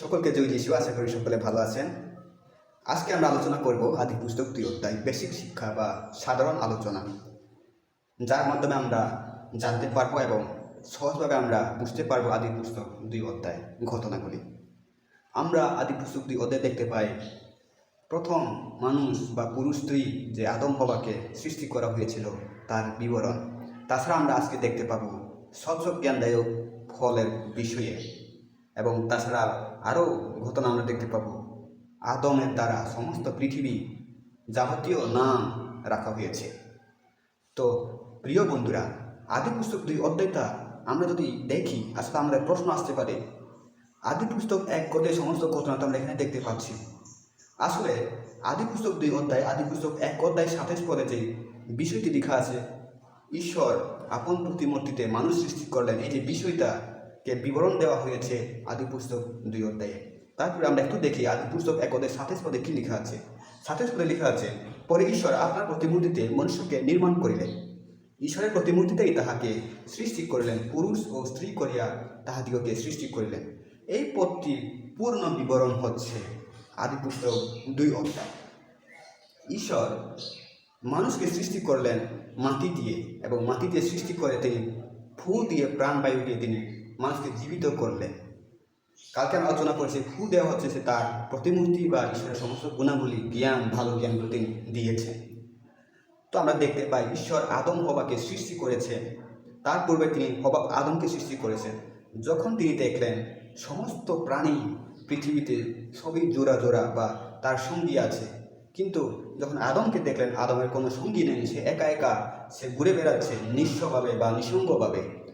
সকলকে জয় যিশু। আশা করি সকলে ভালো আছেন। আজকে আমরা আলোচনা করব আদি পুস্তক দুই অধ্যায়, বেসিক শিক্ষা বা সাধারণ আলোচনা, যার মাধ্যমে আমরা জানতে পারব এবং সহজভাবে আমরা বুঝতে পারব আদি পুস্তক দুই অধ্যায় ঘটনাগুলি। আমরা আদি পুস্তক দুই অধ্যায় দেখতে পাই, প্রথম মানুষ বা পুরুষ স্ত্রী যে আদম হবাকে সৃষ্টি করা হয়েছিল, তার বিবরণ। তাছাড়া আমরা আজকে দেখতে পাবো সৎসব জ্ঞানদায়ক ফলের বিষয়ে। এবং তাছাড়া আরও ঘটনা আমরা দেখতে পাবো। আদমের দ্বারা সমস্ত পৃথিবী যাবতীয় নাম রাখা হয়েছে। তো প্রিয় বন্ধুরা, আদি পুস্তক দুই অধ্যায়টা আমরা যদি দেখি, আসলে আমাদের প্রশ্ন আসতে পারে। আদি পুস্তক এক অধ্যায় সমস্ত ঘটনা তো আমরা এখানে দেখতে পাচ্ছি। আসলে আদি পুস্তক দুই অধ্যায়, আদি পুস্তক এক অধ্যায় সাতাশ পদে যে বিষয়টি লেখা আছে, ঈশ্বর আপন প্রতিমূর্তিতে মানুষ সৃষ্টি করলেন। এই যে বিষয়টাকে বিবরণ দেওয়া হয়েছে আদি পুস্তক দুই অধ্যায়ে। তারপরে আমরা একটু দেখি আদি পুস্তক এক অধ্যায় সাতাশ পদে কি লেখা আছে? সাতাশ পদে লেখা আছে, পরে ঈশ্বর আপনার প্রতিমূর্তিতে মনুষ্যকে নির্মাণ করিলেন। ঈশ্বরের প্রতিমূর্তিতেই তাহাকে সৃষ্টি করিলেন, পুরুষ ও স্ত্রী করিয়া তাহাদিগকে সৃষ্টি করিলেন। এই পদটির পূর্ণ বিবরণ হচ্ছে আদি পুস্তক দুই অধ্যায়। ঈশ্বর মানুষকে সৃষ্টি করলেন মাটি দিয়ে এবং মাটি দিয়ে সৃষ্টি করে তিনি ফু দিয়ে প্রাণবায়ু দিয়ে তিনি মানুষকে জীবিত করলেন কালকে আমরা আলোচনা করেছি ফু দেওয়া হচ্ছে সে তার প্রতিমূর্তি বা ঈশ্বরের সমস্ত গুণাবলী, জ্ঞান, ভালো জ্ঞানগুলো তিনি দিয়েছেন তো আমরা দেখতে পাই, ঈশ্বর আদম হবাকে সৃষ্টি করেছে। তার পূর্বে তিনি হবা আদমকে সৃষ্টি করেছেন যখন তিনি দেখলেন, সমস্ত প্রাণী পৃথিবীতে সবই জোড়া জোড়া বা তার সঙ্গী আছে। কিন্তু যখন আদমকে দেখলেন, আদমের কোনো সঙ্গী নেই, সে একা একা, সে ঘুরে বেড়াচ্ছে নিঃস্বভাবে বা নিঃসঙ্গভাবে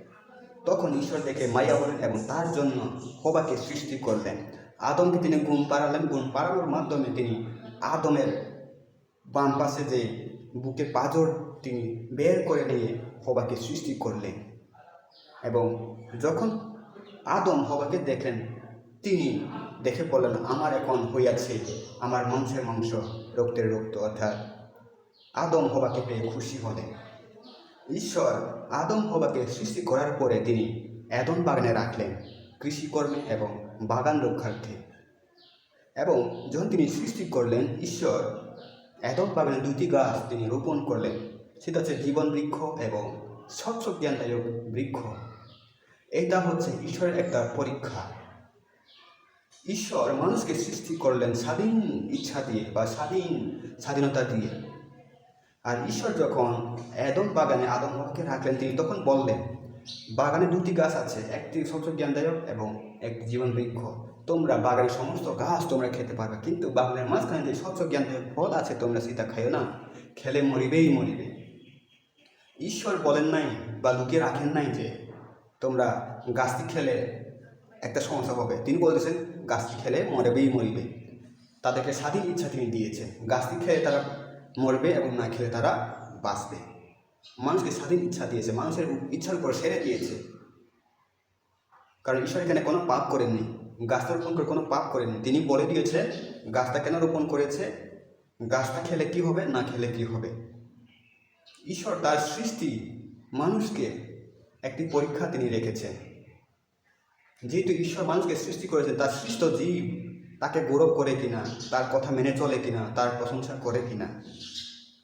তখন ঈশ্বর দেখে মায়া হলেন এবং তার জন্য হবাকে সৃষ্টি করলেন। আদমকে তিনি ঘুম পাড়ালেন ঘুম পাড়ানোর মাধ্যমে তিনি আদমের বাম পাশে যে বুকের পাঁজর তিনি বের করে নিয়ে হবাকে সৃষ্টি করলেন এবং যখন আদম হবাকে দেখলেন, তিনি দেখে বললেন, আমার এখন হইয়াছে, আমার মাংসের মাংস, রক্তের রক্ত, অর্থাৎ আদম হবাকে পেয়ে খুশি হলেন। ঈশ্বর আদম হবাকে সৃষ্টি করার পরে তিনি এদন বাগানে রাখলেন কৃষিকর্মে এবং বাগান রক্ষার্থে। এবং যখন তিনি সৃষ্টি করলেন ঈশ্বর, এদম বাগানে দুটি গাছ তিনি রোপণ করলেন। সেটা হচ্ছে জীবন বৃক্ষ এবং স্বচ্ছ জ্ঞানদায়ক বৃক্ষ। এটা হচ্ছে ঈশ্বরের একটা পরীক্ষা। ঈশ্বর মানুষকে সৃষ্টি করলেন স্বাধীন ইচ্ছা দিয়ে বা স্বাধীন স্বাধীনতা দিয়ে। আর ঈশ্বর যখন এদম বাগানে আদম হককে রাখলেন, তিনি তখন বললেন, বাগানে দুটি গাছ আছে, একটি স্বচ্ছ জ্ঞানদায়ক এবং একটি জীবন বৃক্ষ। তোমরা বাগানের সমস্ত গাছ তোমরা খেতে পারবে, কিন্তু বাগানের মাঝখানে যে স্বচ্ছ জ্ঞানদায়ক ফল আছে, তোমরা সেটা খাইও না, খেলে মরিবেই মরিবে। ঈশ্বর বলেন নাই বা লুকিয়ে রাখেন নাই যে, তোমরা গাছটি খেলে একটা সমস্যা হবে। তিনি বলতেছেন, গাছটি খেলে মরবেই মরিবে। তাদেরকে স্বাধীন ইচ্ছা তিনি দিয়েছেন। গাছটি খেলে তারা মরবে এবং না খেলে তারা বাঁচবে। মানুষকে স্বাধীন ইচ্ছা দিয়েছে, মানুষের ইচ্ছার উপর সেরে দিয়েছে কারণ ঈশ্বর এখানে কোনো পাপ করেননি, গাছটা রোপণ করে কোনো পাপ করেননি। তিনি বলে দিয়েছে, গাছটা কেন রোপণ করেছে? গাছটা খেলে কি হবে, না খেলে কি হবে? ঈশ্বর তার সৃষ্টি মানুষকে একটি পরীক্ষা তিনি রেখেছেন। যেহেতু ঈশ্বর মানুষকে সৃষ্টি করেছেন, তার সৃষ্ট জীব তাকে গৌরব করে কিনা, তার কথা মেনে চলে কিনা, তার প্রশংসা করে কিনা।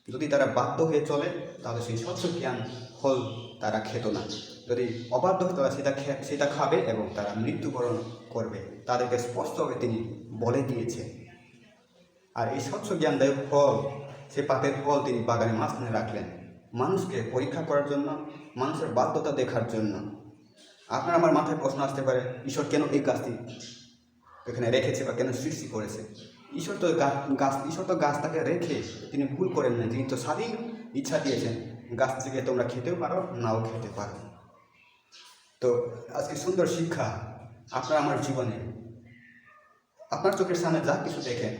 যদি তারা বাধ্য হয়ে চলে, তাহলে সেই স্বচ্ছ জ্ঞান ফল তারা খেত না। যদি অবাধ্য হয় তারা সেটা সেটা খাবে এবং তারা মৃত্যুবরণ করবে, তাদেরকে স্পষ্টভাবে তিনি বলে দিয়েছেন। আর এই স্বচ্ছ জ্ঞানদায়ক ফল, সে পাপের ফল তিনি বাগানের মাঝখানে রাখলেন। মানুষকে পরীক্ষা করার জন্য, মানুষের বাধ্যতা দেখার জন্য। আপনার আমার মাথায় প্রশ্ন আসতে পারে, ঈশ্বর কেন এই গাছটি এখানে রেখেছে বা কেন সৃষ্টি করেছে। ঈশ্বর তো গাছ ঈশ্বর তো গাছটাকে রেখে তিনি ভুল করেন না তিনি তো স্বাধীন ইচ্ছা দিয়েছেন, গাছ থেকে তোমরা খেতেও পারো, নাও খেতে পারো। তো আজকে সুন্দর শিক্ষা আপনার আমার জীবনে। আপনার চোখের সামনে যা কিছু দেখেন,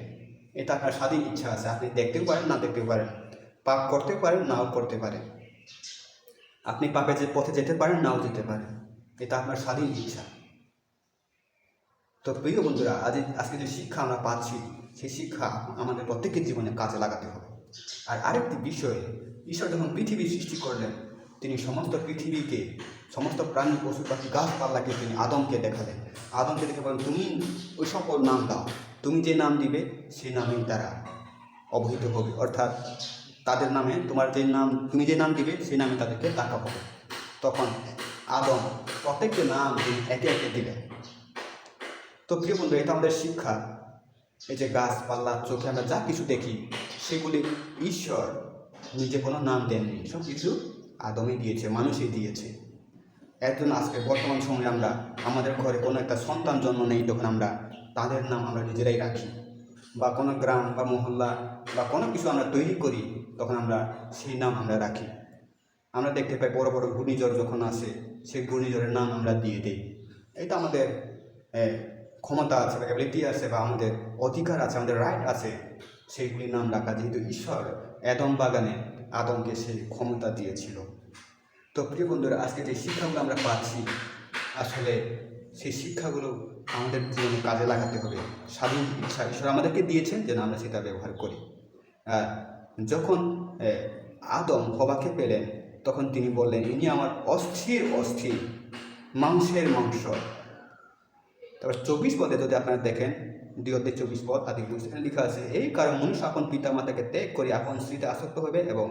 এটা আপনার স্বাধীন ইচ্ছা আছে। আপনি দেখতেও পারেন, না দেখতেও পারেন। পাপ করতেও পারেন, নাও করতে পারেন। আপনি পাপে যে পথে যেতে পারেন, নাও যেতে পারেন। এটা আপনার স্বাধীন ইচ্ছা। তো প্রিয় বন্ধুরা, আজ আজকে যে শিক্ষা আমরা পাচ্ছি, সেই শিক্ষা আমাদের প্রত্যেকের জীবনে কাজে লাগাতে হবে। আর আরেকটি বিষয়, ঈশ্বর যখন পৃথিবী সৃষ্টি করলেন, তিনি সমস্ত পৃথিবীকে, সমস্ত প্রাণী, পশু, পাখি গাছপাল্লাকে তিনি আদমকে দেখালেন। আদমকে দেখে বলেন, তুমি ওই সকল নাম দাও। তুমি যে নাম দিবে সেই নামেই তারা অবহিত হবে। অর্থাৎ তাদের নামে তোমার যে নাম, তুমি যে নাম দিবে সেই নামে তাদেরকে ডাকা হবে। তখন আদম প্রত্যেকটি নাম তিনি একে একে দিলেন। তো প্রিয় বন্ধু এটা আমাদের শিক্ষা। এই যে গাছপাল্লা চোখে আমরা যা কিছু দেখি, সেগুলি ঈশ্বর নিজে কোনো নাম দেননি সব কিছু আদমে দিয়েছে মানুষই দিয়েছে। একজন আজকে বর্তমান সময়ে আমরা, আমাদের ঘরে কোনো একটা সন্তান জন্ম নেই তখন আমরা, তাদের নাম আমরা নিজেরাই রাখি। বা কোনো গ্রাম বা মহল্লা বা কোনো কিছু আমরা তৈরি করি, তখন আমরা সেই নাম আমরা রাখি। আমরা দেখতে পাই বড় বড় ঘূর্ণিঝড় যখন আসে, সেই ঘূর্ণিঝড়ের নাম আমরা দিয়ে দিই। এটা আমাদের ক্ষমতা আছে বা অ্যাবিলিটি আছে বা আমাদের অধিকার আছে, আমাদের রাইট আছে, সেইগুলির নাম রাখা যেহেতু ঈশ্বর, অ্যাদম বাগানে আদমকে সেই ক্ষমতা দিয়েছিল। তো প্রিয় বন্ধুরা, আজকে যে শিক্ষাগুলো আমরা পাচ্ছি, আসলে সেই শিক্ষাগুলো আমাদের জীবনে কাজে লাগাতে হবে। স্বাধীন ইচ্ছা, ঈশ্বর আমাদেরকে দিয়েছেন যেন আমরা সেটা ব্যবহার করি। আর যখন আদম হবাকে পেলেন, তখন তিনি বললেন, ইনি আমার অস্থির অস্থির, মাংসের মাংস। তারপর চব্বিশ পদে যদি আপনারা দেখেন, দুই অধ্যায় চব্বিশ পদ, আদি এখানে লেখা আছে, এই কারণ মনুষ্য আপন পিতা মাতাকে ত্যাগ করে আপন স্ত্রীতে আসক্ত হবে এবং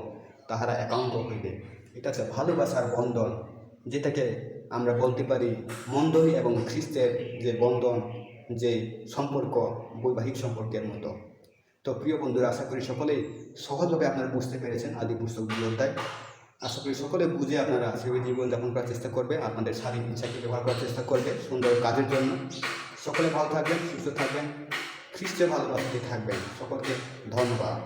তাহারা একান্ত হইবে। এটা হচ্ছে ভালোবাসার বন্ধন, যেটাকে আমরা বলতে পারি মন্দনী এবং খ্রিস্টের যে বন্ধন, যে সম্পর্ক, বৈবাহিক সম্পর্কের মতো। তো প্রিয় বন্ধুরা, আশা করি সকলেই সহজভাবে আপনারা বুঝতে পেরেছেন আদি পুস্তক দুই অধ্যায়। আশা করি সকলে বুঝে আপনারা সেভাবে জীবনযাপন করার চেষ্টা করবে, আপনাদের শারীরিক ইচ্ছাকে ব্যবহার করার চেষ্টা করবে সুন্দর কাজের জন্য। সকলে ভালো থাকবেন, সুস্থ থাকবেন খ্রিস্টের ভালোবাসাতে থাকবেন। সকলকে ধন্যবাদ।